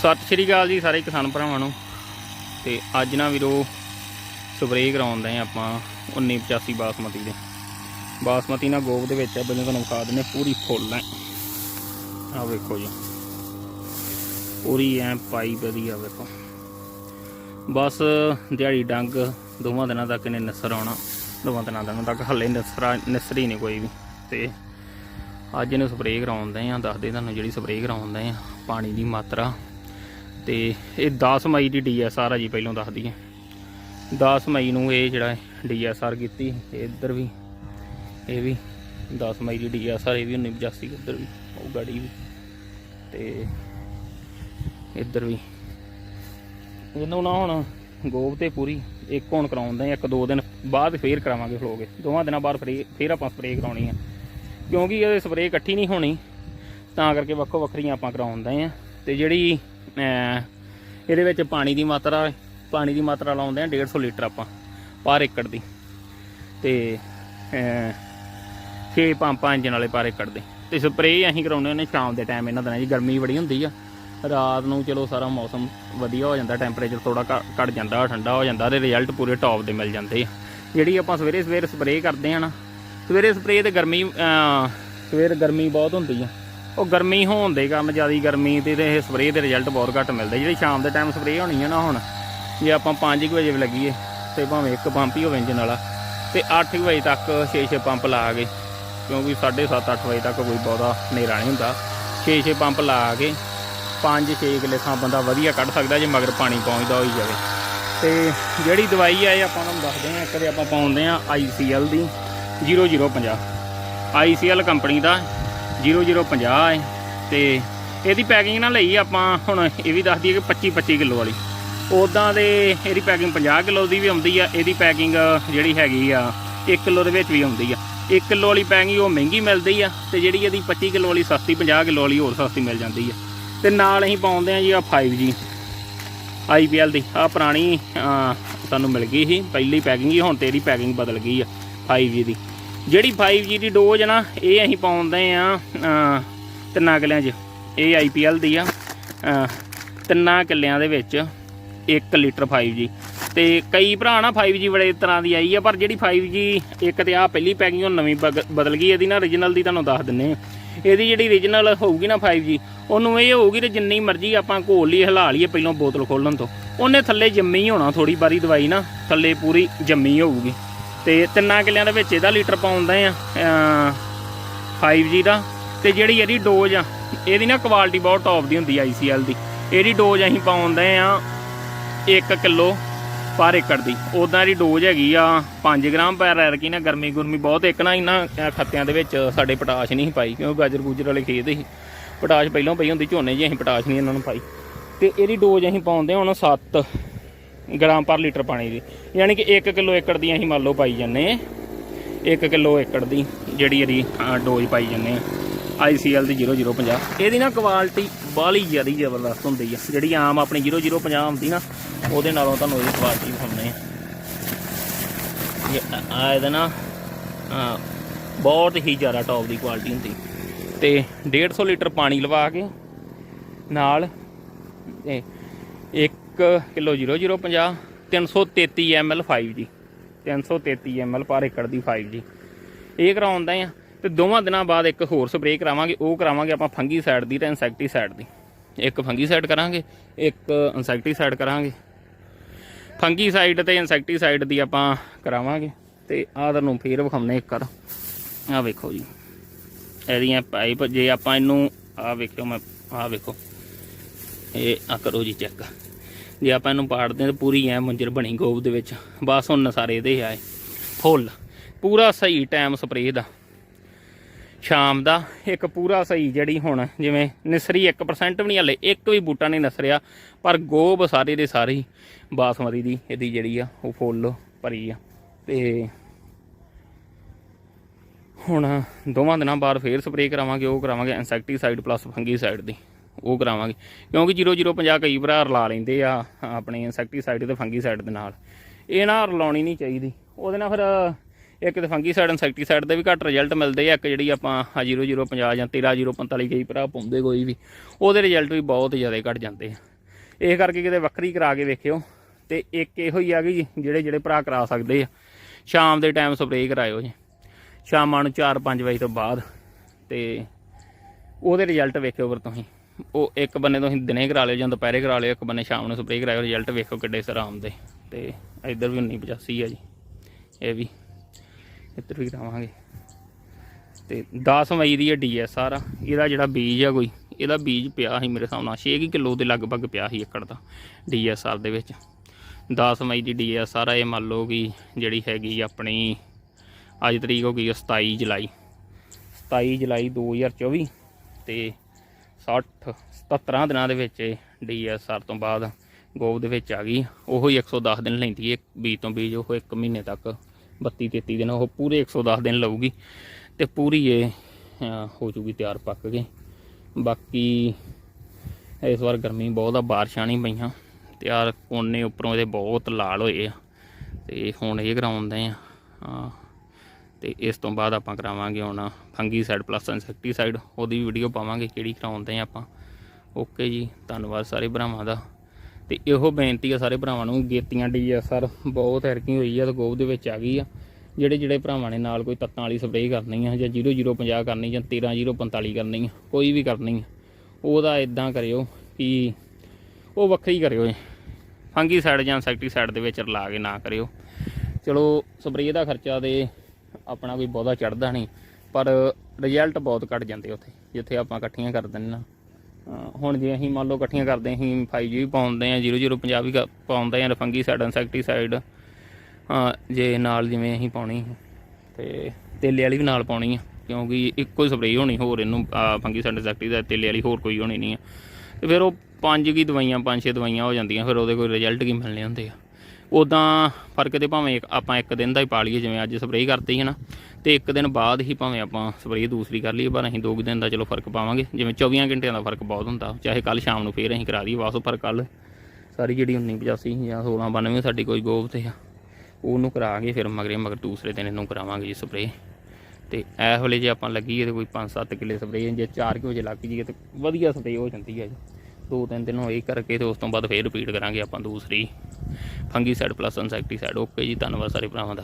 ਸਤਿ ਸ਼੍ਰੀ ਅਕਾਲ ਜੀ ਸਾਰੇ ਕਿਸਾਨ ਭਰਾਵਾਂ ਨੂੰ। ਤੇ ਅੱਜ ਨਾ ਵੀਰੋ ਸਪਰੇਅ ਕਰਾਉਂਦੇ ਆ ਆਪਾਂ 1985 ਬਾਸਮਤੀ ਦੇ। ਬਾਸਮਤੀ ਨਾਲ ਗੋਬ ਦੇ ਵਿੱਚ ਆ ਬੰਦੇ ਤੁਹਾਨੂੰ ਵਿਖਾ ਦਿੰਦੇ ਪੂਰੀ ਫੁੱਲ ਹੈ। ਆ ਵੇਖੋ ਜੀ। ਪੂਰੀ ਐ ਪਾਈ ਵਧੀਆ ਵੇਖੋ। ਬਸ ਦਿਹਾੜੀ ਡੰਗ ਦੋਵਾਂ ਦਿਨਾਂ ਤੱਕ ਇਹਨੇ ਨਸਰ ਆਉਣਾ। ਦੋਵਾਂ ਦਿਨਾਂ ਦਿਨਾਂ ਤੱਕ ਹੱਲੇ ਨਸਰਾ ਨਸਰੀ ਨਹੀਂ ਕੋਈ ਵੀ। ਤੇ ਅੱਜ ਇਹਨੂੰ ਸਪਰੇਅ ਕਰਾਉਂਦੇ ਆ ਦੱਸਦੇ ਤੁਹਾਨੂੰ ਜਿਹੜੀ ਸਪਰੇਅ ਕਰਾਉਂਦੇ ਆ ਪਾਣੀ ਦੀ ਮਾਤਰਾ ਤੇ ਇਹ 10 ਮਈ ਦੀ ਡੀਐਸਆਰ ਆ ਜੀ ਪਹਿਲਾਂ ਦੱਸ ਦਈਏ 10 ਮਈ ਨੂੰ ਇਹ ਜਿਹੜਾ ਡੀਐਸਆਰ ਕੀਤੀ ਇੱਧਰ ਵੀ, ਇਹ ਵੀ 10 ਮਈ ਦੀ ਡੀਐਸਆਰ ਇਹ ਵੀ 1985 ਉੱਧਰ ਵੀ, ਉਹ ਗਾੜੀ ਵੀ, ਤੇ ਇੱਧਰ ਵੀ। ਇਹਨੂੰ ਨਾ ਹੁਣ ਗੋਬ ਤੇ ਪੂਰੀ ਇੱਕ ਹੁਣ ਕਰਾਉਂਦੇ ਆ ਇੱਕ ਦੋ ਦਿਨ ਬਾਅਦ ਫੇਰ ਕਰਾਵਾਂਗੇ ਫਲੋਗੇ ਦੋਵਾਂ ਦਿਨਾਂ ਬਾਅਦ ਫਰੇ, ਫੇਰ ਆਪਾਂ ਸਪਰੇਅ ਕਰਾਉਣੀ ਆ ਕਿਉਂਕਿ ਇਹ ਸਪਰੇਅ ਇਕੱਠੀ ਨਹੀਂ ਹੋਣੀ, ਤਾਂ ਕਰਕੇ ਵੱਖੋ ਵੱਖਰੀਆਂ ਆਪਾਂ ਕਰਾਉਂਦੇ ਆ ਤੇ ਜਿਹੜੀ ਇਹਦੇ ਵਿੱਚ ਪਾਣੀ ਦੀ ਮਾਤਰਾ, ਪਾਣੀ ਦੀ ਮਾਤਰਾ ਲਾਉਂਦੇ ਆ 150 ਲੀਟਰ ਆਪਾਂ, ਪਰ ਏਕੜ ਦੀ। ਤੇ 6 ਪੰਪਾਂ ਇੰਜਨ ਵਾਲੇ ਪਰ ਏਕੜ ਦੇ। ਤੇ ਸਪਰੇਅ ਅਸੀਂ ਕਰਾਉਂਦੇ ਹੁੰਦੇ ਸ਼ਾਮ ਦੇ ਟਾਈਮ ਇਹਨਾਂ ਦਿਨਾਂ ਜੀ ਗਰਮੀ ਬੜੀ ਹੁੰਦੀ ਆ। ਰਾਤ ਨੂੰ ਚਲੋ ਸਾਰਾ ਮੌਸਮ ਵਧੀਆ ਹੋ ਜਾਂਦਾ ਟੈਂਪਰੇਚਰ ਥੋੜਾ ਘਟ ਜਾਂਦਾ, ਠੰਡਾ ਹੋ ਜਾਂਦਾ ਤੇ ਰਿਜ਼ਲਟ ਪੂਰੇ ਟੌਪ ਦੇ ਮਿਲ ਜਾਂਦੇ ਆ। ਜਿਹੜੀ ਆਪਾਂ ਸਵੇਰੇ ਸਵੇਰੇ ਸਪਰੇਅ ਕਰਦੇ ਆ ਨਾ, ਸਵੇਰੇ ਸਪਰੇਅ ਤੇ ਗਰਮੀ ਸਵੇਰ ਗਰਮੀ ਬਹੁਤ ਹੁੰਦੀ ਆ। ਉਹ ਗਰਮੀ ਹੋਣ ਦੇ ਕਾਰਨ ਜ਼ਿਆਦਾ ਗਰਮੀ ਤੇ ਤੇ ਇਹ ਸਪਰੇਅ ਦੇ ਰਿਜ਼ਲਟ ਬਹੁਤ ਘੱਟ ਮਿਲਦੇ। ਜਿਹੜੀ ਸ਼ਾਮ ਦੇ ਟਾਈਮ ਸਪਰੇਅ ਹੋਣੀ ਹੈ ਨਾ ਹੁਣ, ਜੇ ਆਪਾਂ 5 ਵਜੇ ਵੀ ਲੱਗੀਏ, ਤੇ ਭਾਵੇਂ ਇੱਕ ਪੰਪ ਹੀ ਹੋਵੇ ਇੰਜਨ ਵਾਲਾ, ਤੇ 8 ਵਜੇ ਤੱਕ 6-6 ਪੰਪ ਲਾ ਕੇ, ਕਿਉਂਕਿ 7:30 8 ਵਜੇ ਤੱਕ ਕੋਈ ਬਹੁਤਾ ਹਨੇਰਾ ਨਹੀਂ ਹੁੰਦਾ 6-6 ਪੰਪ ਲਾ ਕੇ 5-6 ਕਿੱਲੇ ਥਾਂ ਬੰਦਾ ਵਧੀਆ ਕੱਢ ਸਕਦਾ ਜੇ ਮਗਰ ਪਾਣੀ ਪਹੁੰਚਦਾ ਹੋਈ ਜਾਵੇ। ਤੇ ਜਿਹੜੀ ਦਵਾਈ ਆ ਇਹ ਆਪਾਂ ਤੁਹਾਨੂੰ ਦੱਸਦੇ ਆ ਕਦੇ ਆਪਾਂ ਪਾਉਂਦੇ ਆ ICL ਦੀ 0050 ICL ਕੰਪਨੀ ਦਾ 0050 ਹੈ ਤੇ ਇਹਦੀ ਪੈਕਿੰਗ ਨਾ ਲਈ ਆਪਾਂ ਹੁਣ ਇਹ ਵੀ ਦੱਸ ਦਈਏ ਕਿ 25 25 ਕਿਲੋ ਵਾਲੀ। ਉਦਾਂ ਦੇ ਇਹਦੀ ਪੈਕਿੰਗ 50 ਕਿਲੋ ਦੀ ਵੀ ਆਉਂਦੀ ਆ, ਇਹਦੀ ਪੈਕਿੰਗ ਜਿਹੜੀ ਹੈਗੀ ਆ 1 ਕਿਲੋ ਦੇ ਵਿੱਚ ਵੀ ਆਉਂਦੀ ਆ। 1 ਕਿਲੋ ਵਾਲੀ ਪੈਕਿੰਗ ਉਹ ਮਹਿੰਗੀ ਮਿਲਦੀ ਆ ਤੇ ਜਿਹੜੀ ਇਹਦੀ 25 ਕਿਲੋ ਵਾਲੀ ਸਸਤੀ 50 ਕਿਲੋ ਵਾਲੀ ਹੋਰ ਸਸਤੀ ਮਿਲ ਜਾਂਦੀ ਆ। ਤੇ ਨਾਲ ਅਸੀਂ ਪਾਉਂਦੇ ਆ ਜੀ ਆ 5G IPL ਦੀ। ਆ ਪੁਰਾਣੀ ਤੁਹਾਨੂੰ ਮਿਲ ਗਈ ਸੀ, ਪਹਿਲੀ ਪੈਕਿੰਗ ਹੀ, ਹੁਣ ਤੇ ਇਹਦੀ ਪੈਕਿੰਗ ਬਦਲ ਗਈ ਆ 5G ਦੀ। ਜਿਹੜੀ 5G ਦੀ ਡੋਜ਼ ਨਾ, ਇਹ ਅਸੀਂ ਪਾਉਂਦੇ ਆ ਤਿੰਨਾਂ ਕਿੱਲਿਆਂ 'ਚ। ਇਹ IPL ਦੀ ਆ ਤਿੰਨਾਂ ਕਿੱਲਿਆਂ ਦੇ ਵਿੱਚ 1 ਲੀਟਰ 5G ਤੇ ਕਈ ਭਰਾ ਨਾ 5G ਬੜੇ ਤਰ੍ਹਾਂ ਦੀ ਆਈ ਆ, ਪਰ ਜਿਹੜੀ 5G ਇੱਕ ਤੇ ਆ ਪਹਿਲੀ ਪੈਕਿੰਗ ਉਹ ਨਵੀਂ ਬਗ- ਬਦਲ ਗਈ, ਇਹਦੀ ਨਾ origignal ਦੀ ਤੁਹਾਨੂੰ ਦੱਸ ਦਿੰਨੇ ਆ। ਇਹਦੀ ਜਿਹੜੀ origignal ਹੋਊਗੀ ਨਾ 5G ਉਹਨੂੰ ਇਹ ਹੋਊਗੀ ਤੇ ਜਿੰਨੀ ਮਰਜ਼ੀ ਆਪਾਂ ਘੋਲ ਲਈ ਹਿਲਾ ਲਈਏ ਪਹਿਲਾਂ ਬੋਤਲ ਖੋਲਣ ਤੋਂ। ਉਹਨੇ ਥੱਲੇ ਜੰਮੀ ਹੋਣਾ ਥੋੜੀ ਬਾਰੀ ਦਵਾਈ ਨਾ, ਥੱਲੇ ਪੂਰੀ ਜੰਮੀ ਹੋਊਗੀ। ਤੇ ਤਿੰਨਾਂ ਕਿੱਲਿਆਂ ਦੇ ਵਿੱਚ ਇਹਦਾ ਲੀਟਰ ਪਾਉਂਦੇ ਆ ਅਮ 5G ਦਾ। ਤੇ ਜਿਹੜੀ ਇਹਦੀ ਡੋਜ਼ ਆ, ਇਹਦੀ ਨਾ ਕੁਆਲਿਟੀ ਬਹੁਤ ਟੌਪ ਦੀ ਹੁੰਦੀ ਆ ICL ਦੀ। ਇਹਦੀ ਡੋਜ਼ ਅਸੀਂ ਪਾਉਂਦੇ ਆ 1 ਕਿਲੋ ਪਰ ਏਕੜ ਦੀ। ਉਦਾਂ ਦੀ ਡੋਜ਼ ਹੈਗੀ ਆ 5 ਗ੍ਰਾਮ ਪਰ ਐਰਕੀ ਨਾ ਗਰਮੀ ਗੁਰਮੀ ਬਹੁਤ, ਇੱਕ ਨਾ ਇਹਨਾਂ ਖੱਤਿਆਂ ਦੇ ਵਿੱਚ ਸਾਡੇ ਪਟਾਸ਼ ਨਹੀਂ ਸੀ ਪਾਈ, ਕਿਉਂਕਿ ਗਾਜਰ ਗੁਜਰ ਵਾਲੇ ਖੇਤ ਸੀ। ਪਟਾਸ਼ ਪਹਿਲਾਂ ਪਈ ਹੁੰਦੀ, ਝੋਨੇ 'ਚ ਅਸੀਂ ਪਟਾਸ਼ ਨਹੀਂ ਇਹਨਾਂ ਨੂੰ ਪਾਈ। ਤੇ ਇਹਦੀ ਡੋਜ਼ ਅਸੀਂ ਪਾਉਂਦੇ ਹੁਣ 7 ਗ੍ਰਾਮ ਪਰ ਲੀਟਰ ਪਾਣੀ ਦੀ। ਯਾਨੀ ਕਿ 1 ਕਿਲੋ ਏਕੜ ਦੀ ਅਸੀਂ ਮੰਨ ਲਓ ਪਾਈ ਜਾਂਦੇ 1 ਕਿਲੋ ਏਕੜ ਦੀ ਜਿਹੜੀ ਇਹਦੀ ਡੋਜ਼ ਪਾਈ ਜਾਂਦੇ ਆ ICL ਦੀ 0050 ਇਹਦੀ ਨਾ ਕੁਆਲਿਟੀ ਬਾਹਲੀ ਜ਼ਿਆਦਾ ਜ਼ਬਰਦਸਤ ਹੁੰਦੀ ਆ। ਜਿਹੜੀ ਆਮ ਆਪਣੀ 0050 ਹੁੰਦੀ ਨਾ, ਉਹਦੇ ਨਾਲੋਂ ਤੁਹਾਨੂੰ ਇਹਦੀ ਕੁਆਲਿਟੀ ਦਿਖਾਉਂਦੇ ਆ, ਇਹਦਾ ਨਾ ਬਹੁਤ ਹੀ ਜ਼ਿਆਦਾ ਟੌਪ ਦੀ ਕੁਆਲਿਟੀ ਹੁੰਦੀ। ਤੇ 150 ਲੀਟਰ ਪਾਣੀ ਲਵਾ ਕੇ ਨਾਲ 1 ਕਿਲੋ 0050 333 ml 5G 333 ml ਪਰ ਏਕੜ ਦੀ 5G ਇਹ ਕਰਾਉਂਦਾ ਆ ਤੇ ਦੋਵਾਂ ਦਿਨਾਂ ਬਾਅਦ ਇੱਕ ਹੋਰ ਸਪਰੇਅ ਕਰਾਵਾਂਗੇ, ਉਹ ਕਰਾਵਾਂਗੇ ਆਪਾਂ ਫੰਗੀ ਸਾਈਡ ਦੀ ਤੇ ਇਨਸੈਕਟੀਸਾਈਡ ਦੀ। ਇੱਕ ਫੰਗੀ ਸਾਈਡ ਕਰਾਂਗੇ, ਇੱਕ ਇਨਸੈਕਟੀਸਾਈਡ ਕਰਾਂਗੇ। ਫੰਗੀਸਾਈਡ ਤੇ ਇਨਸੈਕਟੀਸਾਈਡ ਦੀ ਆਪਾਂ ਕਰਾਵਾਂਗੇ ਤੇ ਆਹ ਤੁਹਾਨੂੰ ਫੇਰ ਵਿਖਾਉਣੇ ਇੱਕ ਵਾਰ। ਆਹ ਵੇਖੋ ਜੀ। ਇਹਦੀਆਂ ਪਾਈਪ ਜੇ ਆਪਾਂ ਇਹਨੂੰ, ਆਹ ਵੇਖਿਓ ਮੈਂ, ਆਹ ਵੇਖੋ। ਇਹ ਆ ਕਰੋ ਜੀ ਚੈੱਕ ਜੇ ਆਪਾਂ ਇਹਨੂੰ ਪਾੜਦੇ ਹਾਂ ਤਾਂ ਪੂਰੀ ਐ ਮੰਜਰ ਬਣੀ ਗੋਬ ਦੇ ਵਿੱਚ। ਬਸ ਹੁਣ ਨਸਾਰੇ ਇਹਦੇ ਆਏ। ਫੁੱਲ। ਪੂਰਾ ਸਹੀ ਟਾਈਮ ਸਪਰੇਅ ਦਾ। ਸ਼ਾਮ ਦਾ ਇੱਕ ਪੂਰਾ ਸਹੀ ਜਿਹੜੀ ਹੁਣ ਜਿਵੇਂ ਨਿਸਰੀ 1% ਵੀ ਨਹੀਂ ਹਲੇ, ਇੱਕ ਵੀ ਬੂਟਾ ਨਹੀਂ ਨਸਰਿਆ, ਪਰ ਗੋਬ ਸਾਰੇ ਦੇ ਸਾਰੇ ਬਾਸਮਤੀ ਦੀ ਇਹਦੀ ਜਿਹੜੀ ਆ, ਉਹ ਫੁੱਲ ਭਰੀ ਆ। ਤੇ ਹੁਣ ਦੋਵਾਂ ਦਿਨਾਂ ਬਾਅਦ ਫੇਰ ਸਪਰੇਅ ਕਰਾਵਾਂਗੇ, ਉਹ ਕਰਾਵਾਂਗੇ ਇਨਸੈਕਟੀਸਾਈਡ ਪਲੱਸ ਫੰਗੀਸਾਈਡ ਦੀ। ਉਹ ਕਰਾਵਾਂਗੇ। ਕਿਉਂਕਿ 0050 ਕਈ ਭਰਾ ਰਲਾ ਲੈਂਦੇ ਆ, ਆਪਣੇ ਇਨਸੈਕਟੀਸਾਈਡ ਤੇ ਫੰਗੀਸਾਈਡ ਦੇ ਨਾਲ। ਇਹ ਨਾ ਰਲਾਉਣੀ ਨਹੀਂ ਚਾਹੀਦੀ। ਉਹਦੇ ਨਾਲ ਫਿਰ ਇੱਕ ਤੇ ਫੰਗੀਸਾਈਡ ਇਨਸੈਕਟੀਸਾਈਡ ਦੇ ਵੀ ਘੱਟ ਰਿਜ਼ਲਟ ਮਿਲਦੇ ਆ। ਇੱਕ ਜਿਹੜੀ ਆਪਾਂ 0050 ਜਾਂ 13045 ਕਈ ਭਰਾ ਪਾਉਂਦੇ ਕੋਈ ਵੀ, ਉਹਦੇ ਰਿਜ਼ਲਟ ਵੀ ਬਹੁਤ ਜ਼ਿਆਦਾ ਘਟ ਜਾਂਦੇ ਆ। ਇਹ ਕਰਕੇ ਕਿਤੇ ਵੱਖਰੀ ਕਰਾ ਕੇ ਵੇਖਿਓ। ਤੇ ਇੱਕ ਇਹੋ ਹੀ ਆ ਕਿ ਜਿਹੜੇ ਜਿਹੜੇ ਭਰਾ ਕਰਾ ਸਕਦੇ ਆ। ਸ਼ਾਮ ਦੇ ਟਾਈਮ ਸਪਰੇਅ ਕਰਾਇਓ ਜੀ। ਸ਼ਾਮਾਂ ਨੂੰ 4-5 ਵਜੇ ਤੋਂ ਬਾਅਦ ਤੇ ਉਹਦੇ ਰਿਜ਼ਲਟ ਵੇਖਿਓ ਫਿਰ ਤੁਸੀਂ। ਉਹ ਇੱਕ ਬੰਨੇ ਤੁਸੀਂ ਦਿਨੇ ਕਰਾ ਲਿਓ ਜਾਂ ਦੁਪਹਿਰੇ ਕਰਾ ਲਿਓ ਇੱਕ ਬੰਨੇ ਸ਼ਾਮ ਨੂੰ ਸਪਰੇਅ ਕਰਾਇਓ ਰਿਜ਼ਲਟ ਵੇਖੋ ਕਿੱਡੇ ਸਿਰ ਆਉਂਦੇ ਤੇ ਇੱਧਰ ਵੀ 1985 ਆ ਜੀ। ਇਹ ਵੀ ਇੱਧਰ ਵੀ ਕਰਾਵਾਂਗੇ। ਤੇ 10 ਮਈ ਦੀ ਇਹ ਡੀਐਸਆਰ ਆ, ਇਹਦਾ ਜਿਹੜਾ ਬੀਜ ਆ ਕੋਈ, ਇਹਦਾ ਬੀਜ ਪਿਆ ਸੀ ਮੇਰੇ ਹਿਸਾਬ ਨਾਲ 6 ਕਿਲੋ ਦੇ ਲਗਭਗ ਪਿਆ ਸੀ ਏਕੜ ਦਾ ਡੀਐਸਆਰ ਦੇ ਵਿੱਚ। 10 ਮਈ ਦੀ ਡੀਐਸਆਰ ਆ, ਇਹ ਮੰਨ ਲਓ ਕਿ ਜਿਹੜੀ ਹੈਗੀ ਆਪਣੀ, ਅੱਜ ਤਰੀਕ ਹੋ ਗਈ ਆ 27 ਜੁਲਾਈ। 27 ਜੁਲਾਈ 2024 ਤੇ 60 17 ਦਿਨਾਂ ਦੇ ਵਿੱਚ ਡੀਐਸਆਰ ਤੋਂ ਬਾਅਦ ਗੋਬ ਦੇ ਵਿੱਚ ਆ ਗਈ। ਉਹ ਹੀ 110 ਦਿਨ ਲੈਂਦੀ ਹੈ ਬੀਜ ਤੋਂ ਬੀਜ, ਉਹ 1 ਮਹੀਨੇ ਤੱਕ 32 33 ਦਿਨ, ਉਹ ਪੂਰੇ 110 ਦਿਨ ਲਊਗੀ ਤੇ ਪੂਰੀ ਇਹ ਹੋ ਜੂਗੀ ਤਿਆਰ ਪੱਕ ਕੇ। ਬਾਕੀ ਇਸ ਵਾਰ ਗਰਮੀ ਬਹੁਤ ਆ, ਬਾਰਿਸ਼ਾਂ ਨਹੀਂ ਪਈਆਂ ਤਿਆਰ ਕੋਨੇ ਉੱਪਰੋਂ ਇਹਦੇ ਬਹੁਤ ਲਾਲ ਹੋਏ ਆ ਤੇ ਹੁਣ ਇਹ ਕਰਾਉਂਦੇ ਆ। ਤੇ ਇਸ ਤੋਂ ਬਾਅਦ ਆਪਾਂ ਕਰਾਵਾਂਗੇ ਹੁਣ ਫੰਗੀਸਾਈਡ ਪਲੱਸ ਇਨਸੈਕਟੀਸਾਈਡ ਉਹਦੀ ਵੀ ਵੀਡੀਓ ਪਾਵਾਂਗੇ ਕਿਹੜੀ ਕਰਾਉਂਦੇ ਆ ਆਪਾਂ। ਓਕੇ ਜੀ, ਧੰਨਵਾਦ ਸਾਰੇ ਭਰਾਵਾਂ ਦਾ। ਤੇ ਇਹੋ ਬੇਨਤੀ ਆ ਸਾਰੇ ਭਰਾਵਾਂ ਨੂੰ, ਗੇਤੀਆਂ ਡੀਐਸਆਰ ਬਹੁਤ ਐਰਕੀ ਹੋਈ ਆ ਤੇ ਗੋਬ ਦੇ ਵਿੱਚ ਆ ਗਈ ਆ। ਜਿਹੜੇ ਜਿਹੜੇ ਭਰਾਵਾਂ ਨੇ ਨਾਲ ਕੋਈ ਤੱਤਾਂ ਵਾਲੀ ਸਪਰੇਅ ਕਰਨੀ ਆ, ਜਾਂ 0050 ਕਰਨੀ, ਜਾਂ 13045 ਕਰਨੀ ਆ, ਕੋਈ ਵੀ ਕਰਨੀ ਆ, ਉਹਦਾ ਇਦਾਂ ਕਰਿਓ ਕਿ ਉਹ ਵੱਖਰੀ ਕਰਿਓ ਫੰਗੀਸਾਈਡ ਜਾਂ ਇਨਸੈਕਟੀਸਾਈਡ ਦੇ ਵਿੱਚ ਰਲਾ ਕੇ ਨਾ ਕਰਿਓ। ਚਲੋ ਸਪਰੇਅ ਦਾ ਖਰਚਾ ਤੇ ਆਪਣਾ ਕੋਈ ਬਹੁਤਾ ਚੜਦਾ ਨਹੀਂ, ਪਰ ਰਿਜ਼ਲਟ ਬਹੁਤ ਘੱਟ ਜਾਂਦੇ ਉੱਥੇ, ਜਿੱਥੇ ਆਪਾਂ ਇਕੱਠੀਆਂ ਕਰ ਦਿੰਦੇ ਨਾ ਹੁਣ ਜੇ ਅਸੀਂ ਮੰਨ ਲਓ ਇਕੱਠੀਆਂ ਕਰਦੇ ਅਸੀਂ 5G ਵੀ ਪਾਉਂਦੇ ਆ 0050 ਵੀ ਕ- ਪਾਉਂਦੇ ਆ ਫੰਗੀਸਾਈਡ ਇਨਸੈਕਟੀਸਾਈਡ ਜੇ ਨਾਲ ਜਿਵੇਂ ਅਸੀਂ ਪਾਉਣੀ ਤੇ ਤੇਲੇ ਵਾਲੀ ਵੀ ਨਾਲ ਪਾਉਣੀ ਆ, ਕਿਉਂਕਿ ਇੱਕੋ ਹੀ ਸਪਰੇਅ ਹੋਣੀ, ਹੋਰ ਇਹਨੂੰ ਫੰਗੀਸਾਈਡ ਇਨਸੈਕਟੀਸਾਈਡ ਤੇਲੇ ਵਾਲੀ ਹੋਰ ਕੋਈ ਹੋਣੀ ਨਹੀਂ ਆ। ਤੇ ਫਿਰ ਉਹ ਪੰਜ ਕੀ ਦਵਾਈਆਂ, ਪੰਜ ਛੇ ਦਵਾਈਆਂ ਹੋ ਜਾਂਦੀਆਂ, ਫਿਰ ਉਹਦੇ ਕੋਈ ਰਿਜ਼ਲਟ ਕੀ ਮਿਲਣੇ ਹੁੰਦੇ ਆ। ਉਦਾਂ ਫ਼ਰਕ ਤੇ ਭਾਵੇਂ ਇੱਕ- ਆਪਾਂ ਇੱਕ ਦਿਨ ਦਾ ਹੀ ਪਾ ਲਈਏ, ਜਿਵੇਂ ਅੱਜ ਸਪਰੇਅ ਕਰਤੀ ਹੈ ਨਾ, ਤੇ ਇੱਕ ਦਿਨ ਬਾਅਦ ਹੀ ਭਾਵੇਂ ਆਪਾਂ ਸਪਰੇਅ ਦੂਸਰੀ ਕਰ ਲਈਏ, ਪਰ ਅਸੀਂ ਦੋ ਕੁ ਦਿਨ ਦਾ ਚਲੋ ਫ਼ਰਕ ਪਾਵਾਂਗੇ। ਜਿਵੇਂ 24 ਘੰਟਿਆਂ ਦਾ ਫ਼ਰਕ ਬਹੁਤ ਹੁੰਦਾ, ਚਾਹੇ ਕੱਲ ਸ਼ਾਮ ਨੂੰ ਫੇਰ ਅਸੀਂ ਕਰਾ ਦਈਏ ਵਾਪਸ, ਪਰ ਕੱਲ ਸਾਰੀ ਜਿਹੜੀ 1985 ਜਾਂ 1692 ਸਾਡੀ ਕੋਈ ਗੋਬ ਤੇ ਆ, ਉਹਨੂੰ ਕਰਾ ਕੇ ਫਿਰ ਮਗਰੇ ਮਗਰ ਦੂਸਰੇ ਦਿਨ ਇਹਨੂੰ ਕਰਾਵਾਂਗੇ ਜੀ ਸਪਰੇਅ ਤੇ ਇਹ ਵੇਲੇ ਜੇ ਆਪਾਂ ਲੱਗੀਏ ਤੇ ਕੋਈ 5-7 ਕਿੱਲੇ ਸਪਰੇਅ ਜੇ 4 ਕਿ ਵਜੇ ਲੱਗ ਜੀਏ ਤੇ ਵਧੀਆ ਸਪਰੇਅ ਹੋ ਜਾਂਦੀ ਹੈ ਜੀ। ਦੋ ਤਿੰਨ ਦਿਨ ਹੋਏ ਕਰਕੇ ਤੇ ਉਸ ਤੋਂ ਬਾਅਦ ਫੇਰ ਰਿਪੀਟ ਕਰਾਂਗੇ ਆਪਾਂ ਦੂਸਰੀ। ਫੰਗੀਸਾਈਡ ਪਲੱਸ ਇਨਸੈਕਟੀਸਾਈਡ ਓਕੇ ਜੀ ਧੰਨਵਾਦ ਸਾਰੇ ਭਰਾਵਾਂ ਦਾ।